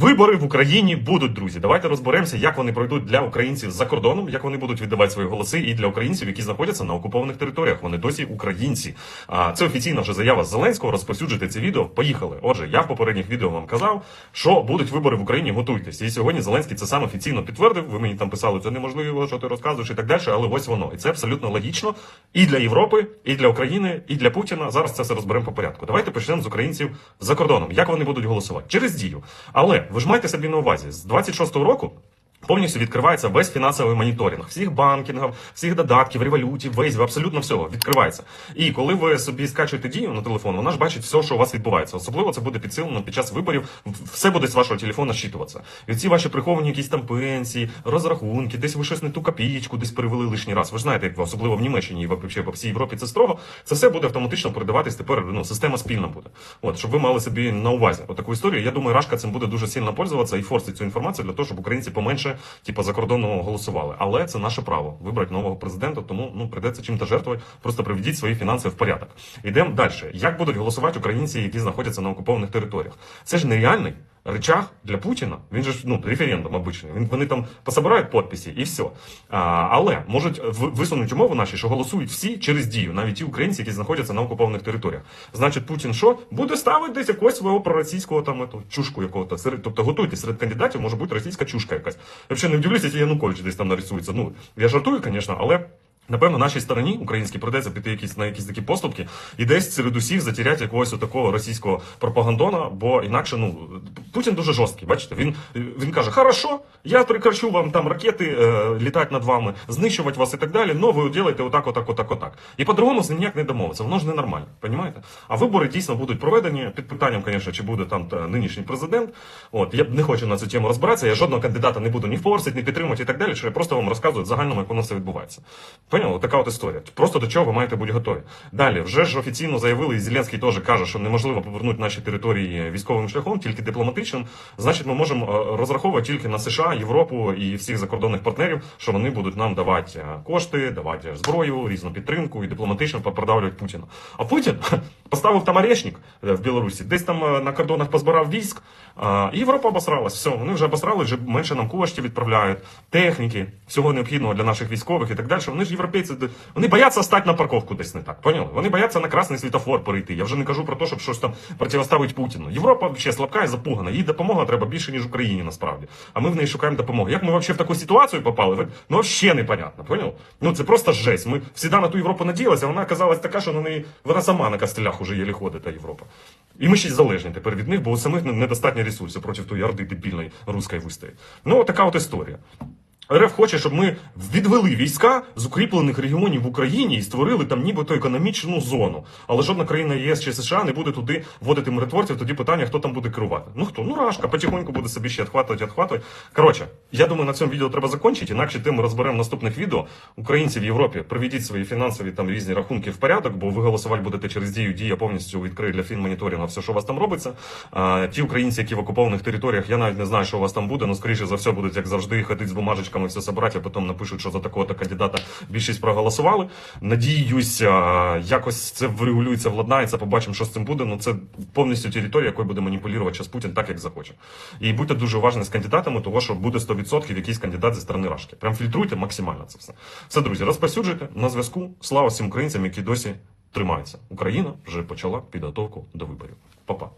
Вибори в Україні будуть, друзі. Давайте розберемося, як вони пройдуть для українців за кордоном, як вони будуть віддавати свої голоси, і для українців, які знаходяться на окупованих територіях. Вони досі українці. А це офіційна вже заява Зеленського. Розповсюджуйте це відео. Поїхали. Отже, я в попередніх відео вам казав, що будуть вибори в Україні. Готуйтесь. І сьогодні Зеленський це сам офіційно підтвердив. Ви мені там писали, це неможливо, що ти розказуєш і так далі. Але ось воно. І це абсолютно логічно і для Європи, і для України, і для Путіна. Зараз це все розберемо по порядку. Давайте почнемо з українців за кордоном. Як вони будуть голосувати? Через дію. Але ви ж маєте собі на увазі, з 26-го року. Повністю відкривається весь фінансовий моніторинг всіх банкінгів, всіх додатків, револютів, вейзів, абсолютно всього відкривається. І коли ви собі скачуєте дію на телефон, вона ж бачить все, що у вас відбувається. Особливо це буде підсилено під час виборів. Все буде з вашого телефона щитуватися. І ці ваші приховані якісь там пенсії, розрахунки, десь ви щось не ту копієчку, десь перевели лишній раз. Ви ж знаєте, особливо в Німеччині і по всій Європі це строго. Це все буде автоматично передаватись тепер. Ну система спільна буде. От щоб ви мали собі на увазі отаку історію. Я думаю, Рашка цим буде дуже сильно пользуватися і форсить цю інформацію для того, щоб українці поменше типу, за кордоном голосували. Але це наше право вибрати нового президента, тому ну придеться чим-то жертвувати. Просто приведіть свої фінанси в порядок. Ідемо далі. Як будуть голосувати українці, які знаходяться на окупованих територіях? Це ж нереальний речах для Путіна. Він же ну референдум обичний. Він вони там пособирають підписи і все. А, але можуть висунути умови наші, що голосують всі через дію, навіть ті українці, які знаходяться на окупованих територіях. Значить, Путін що буде ставити десь якогось свого проросійського там ето, чушку якого-то тобто готуйте серед кандидатів, може бути російська чушка якась. Я взагалі не вдивлюся, якщо Янукович десь там нарисується. Ну я жартую, звісно, але. Напевно, нашій стороні українській придеться піти якісь на якісь такі поступки і десь серед усіх затіряти якогось такого російського пропагандона, бо інакше ну Путін дуже жорсткий. Бачите, він він каже: Хорошо, я прекращу вам там ракети е, літати над вами, знищувати вас і так далі. но ви робите отак, отак, отак, отак. І по-другому з ним ніяк не домовиться. Воно ж ненормально, розумієте? А вибори дійсно будуть проведені під питанням, звісно, чи буде там та, нинішній президент. От я не хочу на цю тему розбиратися. Я жодного кандидата не буду ні форсити, ні підтримувати і так далі. Що я просто вам розказую загальному, як воно все відбувається. Поняли? Така от історія. Просто до чого ви маєте бути готові. Далі, вже ж офіційно заявили, і Зеленський теж каже, що неможливо повернути наші території військовим шляхом, тільки дипломатичним. Значить, ми можемо е, розраховувати тільки на США, Європу і всіх закордонних партнерів, що вони будуть нам давати е, кошти, давати зброю, різну підтримку і дипломатично продавлювати Путіна. А Путін поставив там орешник е, в Білорусі, десь там на кордонах позбирав військ, і Європа обосралась. Все, вони вже обосрали, вже менше нам коштів відправляють, техніки, всього необхідного для наших військових і так далі. Вони ж європейці, вони бояться стати на парковку десь не так. Поняли? Вони бояться на красний світофор перейти. Я вже не кажу про те, щоб щось там протиставити Путіну. Європа взагалі слабка і запугана. Їй допомога треба більше, ніж Україні насправді. А ми в неї шукаємо допомоги. Як ми взагалі в таку ситуацію попали? Ну взагалі непонятно. Поняв? Ну це просто жесть. Ми всіда на ту Європу надіялися, а вона оказалась така, що на неї вона сама на костелях уже єлі ходить, та Європа. І ми ще залежні тепер від них, бо у самих недостатньо ресурсів проти тої орди дебільної руської вистоїть. Ну, така от історія. РФ хоче, щоб ми відвели війська з укріплених регіонів в Україні і створили там нібито економічну зону. Але жодна країна ЄС чи США не буде туди вводити миротворців. Тоді питання, хто там буде керувати. Ну хто? Ну Рашка, потихоньку буде собі ще відхватувати, відхватувати. Коротше, я думаю, на цьому відео треба закінчити, інакше тему розберемо наступних відео. Українці в Європі приведіть свої фінансові там різні рахунки в порядок, бо ви голосувати будете через дію. Дія повністю відкриє для фінмоніторингу все, що у вас там робиться. А, ті українці, які в окупованих територіях, я навіть не знаю, що у вас там буде, але скоріше за все будуть, як завжди, ходити з бумажечками, все собрати, а потім напишуть, що за такого-то кандидата більшість проголосували. Надіюсь, якось це врегулюється, владнається, побачимо, що з цим буде. Ну це повністю територія, якою буде маніпулювати час Путін так, як захоче. І будьте дуже уважні з кандидатами, того що буде 100% якийсь кандидат зі сторони Рашки. Прям фільтруйте максимально це все. Все, друзі, розповсюджуйте на зв'язку. Слава всім українцям, які досі тримаються. Україна вже почала підготовку до виборів. Па-па.